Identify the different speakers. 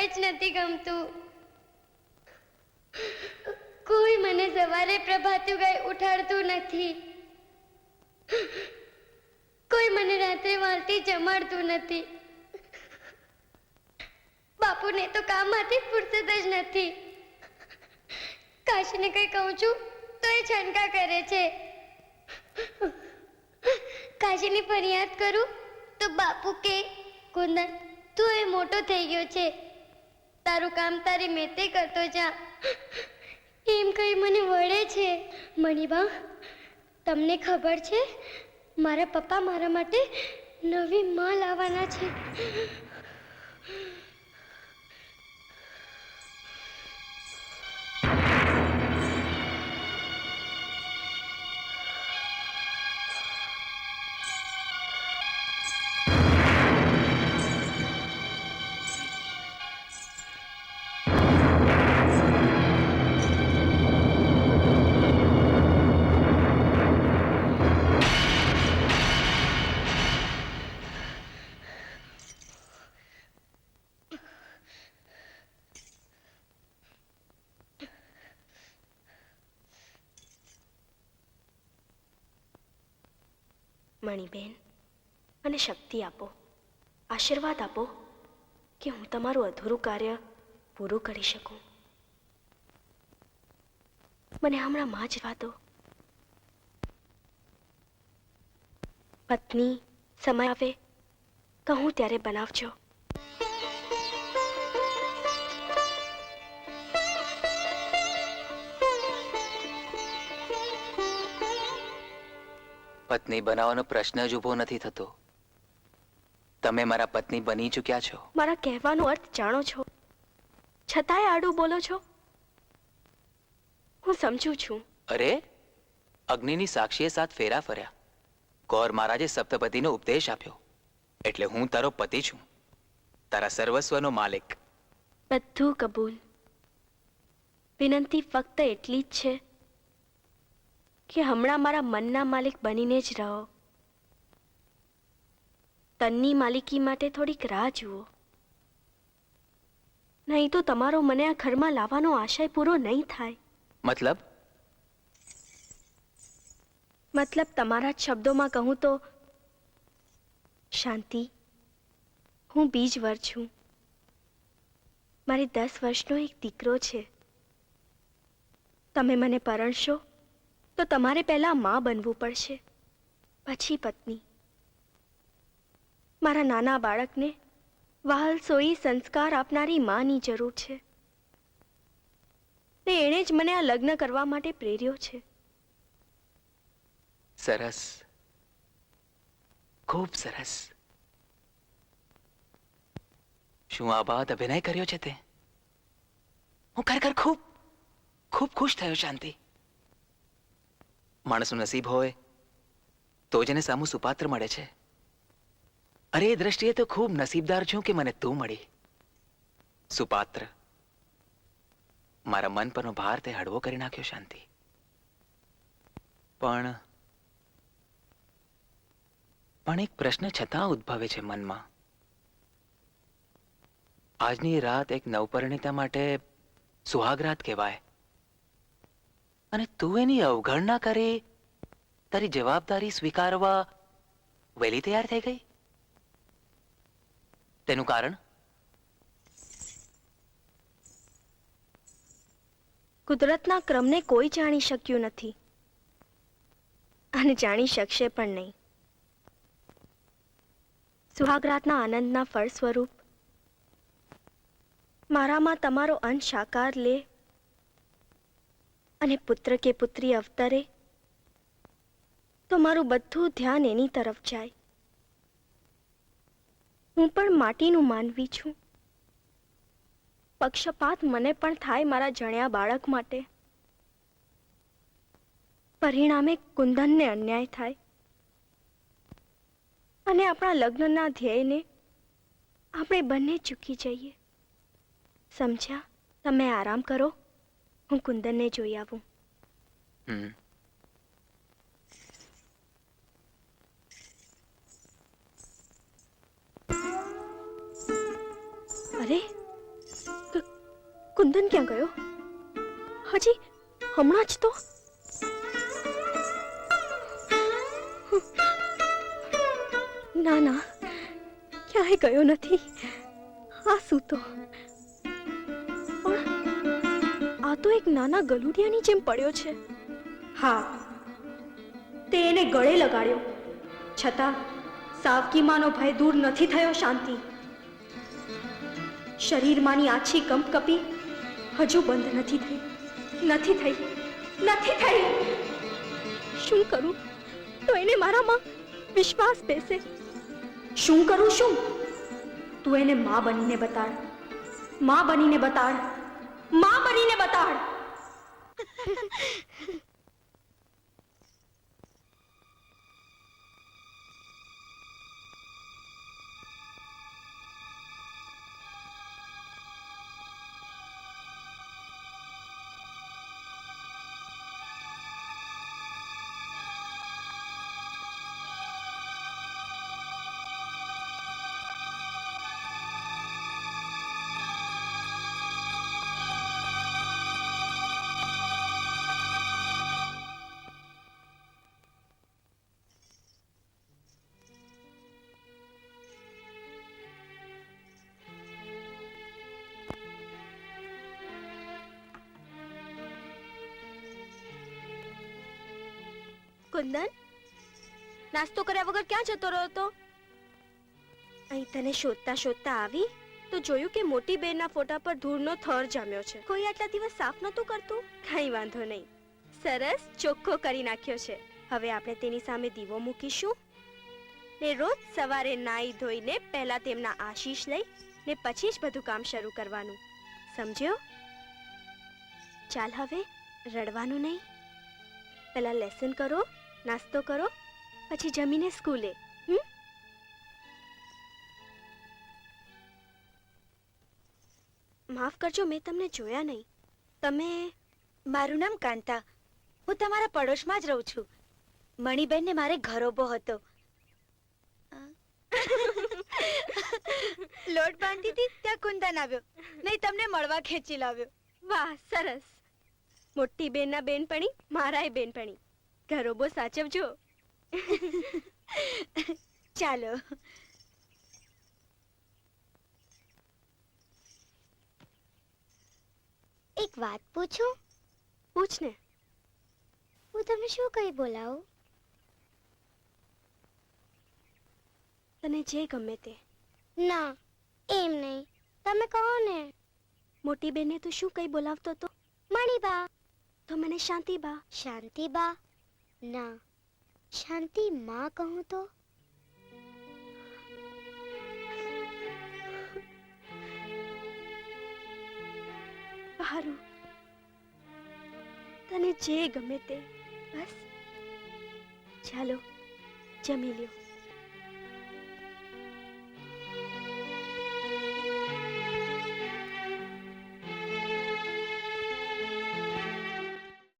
Speaker 1: કંઈ જ નથી ગમતું. કોઈ મને સવારે પ્રભાતું ગાય ઉઠાડતું નથી. કોઈ મને રાત્રે વાલથી જમાડતું નથી. બાપુને તો કામમાંથી ફુરસત જ નથી. કાશીને કંઈ કહું છું તો એ છનકા કરે છે. કાશીની ફરિયાદ કરું, તો બાપુ કે, કુંદન, તું એ મોટો થઈ ગયો છે. તારું કામ તારી મેતે કરતો જા. એમ કહી મને વળે છે? મણિબા, તમને ખબર છે? મારા પપ્પા મારા માટે નવી માં લાવવાના છે.
Speaker 2: મણિબેન, મને શક્તિ આપો, આશીર્વાદ આપો કે હું તમારું અધૂરું કાર્ય પૂરું કરી શકું. મને હમણાં માં જ વાતો. પત્ની સમય આવે કહું ત્યારે બનાવજો.
Speaker 3: પત્ની બનાવવાનો પ્રશ્ન જ ઊભો નથી થતો. તમે મારા પત્ની બની ચૂક્યા છો.
Speaker 2: મારા કહેવાનો અર્થ જાણો છો? છતાંય આડું બોલો છો? હું સમજુ છું.
Speaker 3: અરે અગ્નિની સાક્ષીએ સાત ફેરા ફર્યા. કૌર મહારાજે સપ્તપતિનો ઉપદેશ આપ્યો. એટલે હું તારો પતિ છું. તારા સર્વસ્વનો માલિક.
Speaker 2: બધું કબૂલ. વિનંતી ફક્ત એટલી જ છે કે હમણાં મારા મનના માલિક બનીને જ રહો. તનની માલિકી માટે થોડીક રાહ જુઓ. નહીં તો તમારો મને આ ઘરમાં લાવવાનો આશય પૂરો નહીં થાય.
Speaker 3: મતલબ?
Speaker 2: મતલબ તમારા જ શબ્દોમાં કહું તો શાંતિ હું બીજ વર છું. મારી દસ વર્ષનો એક દીકરો છે. તમે મને પરણશો? તો તમારે પહેલા માં બનવું પડશે, પછી પત્ની. મારા નાના બાળકને વહાલ સોઈ સંસ્કાર આપનારી માની જરૂર છે. ને એણે જ મને આ લગ્ન કરવા માટે પ્રેર્યો છે.
Speaker 3: સરસ. ખૂબ સરસ. શું આ બાદ અભિનય કર્યો છે તે? હું ખરેખર ખૂબ ખૂબ ખુશ થયો, શાંતિ. માણસનું નસીબ હોય, તો જ એને સામું સુપાત્ર મળે છે. અરે, એ દ્રષ્ટિએ તો ખૂબ નસીબદાર છું કે મને તું મળી. સુપાત્ર. મારા મન પરનો ભાર તે હળવો કરી નાખ્યો, શાંતિ. પણ પણ એક પ્રશ્ન છતાં ઉદ્ભવે છે મનમાં. આજની રાત એક નવપરિણીતા માટે સુહાગરાત કહેવાય. અને તું એની અવગણના કરે? તારી જવાબદારી સ્વીકારવા વહેલી તૈયાર થઈ ગઈ? તેનું કારણ?
Speaker 2: કુદરતના ક્રમને કોઈ જાણી શક્યું નથી. અને જાણી શકશે પણ નહીં. સુહાગરાતના આનંદના ફળ સ્વરૂપ. મારામાં તમારો અંશ સાકાર લે અને પુત્ર કે પુત્રી અવતરે, તો મારું બધું ધ્યાન એની તરફ જાય. હું પણ માટીનું માનવી છું. પક્ષપાત મને પણ થાય મારા જણ્યા બાળક માટે. પરિણામે કુંદનને અન્યાય થાય. અને આપણા લગ્નના ધ્યેયને આપણે બંને ચૂકી જઈએ. સમજ્યા? તમે આરામ કરો. હું કુંદનને જોઈ આવું.
Speaker 3: હમ.
Speaker 2: અરે કુંદન ક્યાં ગયો? હજી હમણાં જ તો? ના ના ક્યાંય ગયો નથી. આ શું તો? પણ આ તો એક નાના ગલુડિયાની જેમ પડ્યો છે. હા, તે એને ગળે લગાડ્યો. છતાં, સાવકીમાંનો ભય દૂર નથી થયો શાંતિ. શરીરમાંની આછી કંપ કપી હજુ બંધ નથી થઈ. નથી થઈ. નથી થઈ. શું કરું? તો એને મારામાં વિશ્વાસ બેસે. શું કરું શું? તું એને માં બનીને બતાડ. માં બનીને બતાડ. માં બનીને બતાડ કુંદન નાસ્તો કર્યા વગર ક્યાં જતો રહ્યો તો અહીં તને શોધતા શોધતા આવી તો જોયું કે મોટી બેનના ફોટા પર ધૂળનો થર જામ્યો છે. કોઈ આટલા દિવસ સાફ નહોતું કરતું? કઈ વાંધો નહીં. સરસ ચોખ્ખો કરી નાખ્યો છે. હવે આપણે તેની સામે દીવો મૂકીશું ને રોજ સવારે નાઈ ધોઈને પહેલા તેમના આશીષ લઈ ને પછી જ બધું કામ શરૂ કરવાનું. સમજ્યો? ચાલ હવે રડવાનું નહીં. પહેલા લેસન કરો. નાસ્તો કરો પછી જમીને સ્કૂલે. માફ કરજો મેં તમને જોયા નહીં. તમે
Speaker 4: મારું નામ કાંતા. હું તમારા પડોશમાં જ રહું છું. મણિબેનને મારે ઘરોબો હતો. લોટ બાંધી હતી ત્યાં કુંદન આવ્યો. નહીં તમને મળવા ખેંચી લાવ્યો.
Speaker 2: વાહ સરસ. મોટી બેનના બેનપણી મારાય બેનપણી. ઘરોબો સાચવજો
Speaker 4: ચાલો.
Speaker 1: એક વાત પૂછું?
Speaker 2: પૂછ ને.
Speaker 1: હું તમને શું કહી બોલાવું?
Speaker 2: તને જે ગમે તે.
Speaker 1: ના એમ નહીં. તમે કહો ને.
Speaker 2: મોટી બેને તું શું કઈ બોલાવતો તો?
Speaker 1: મણીબા.
Speaker 2: તો મને શાંતિબા.
Speaker 1: શાંતિબા? ના શાંતિ માં કહું તો?
Speaker 2: સારું તને જે ગમે તે બસ. ચાલો જમી લ્યો.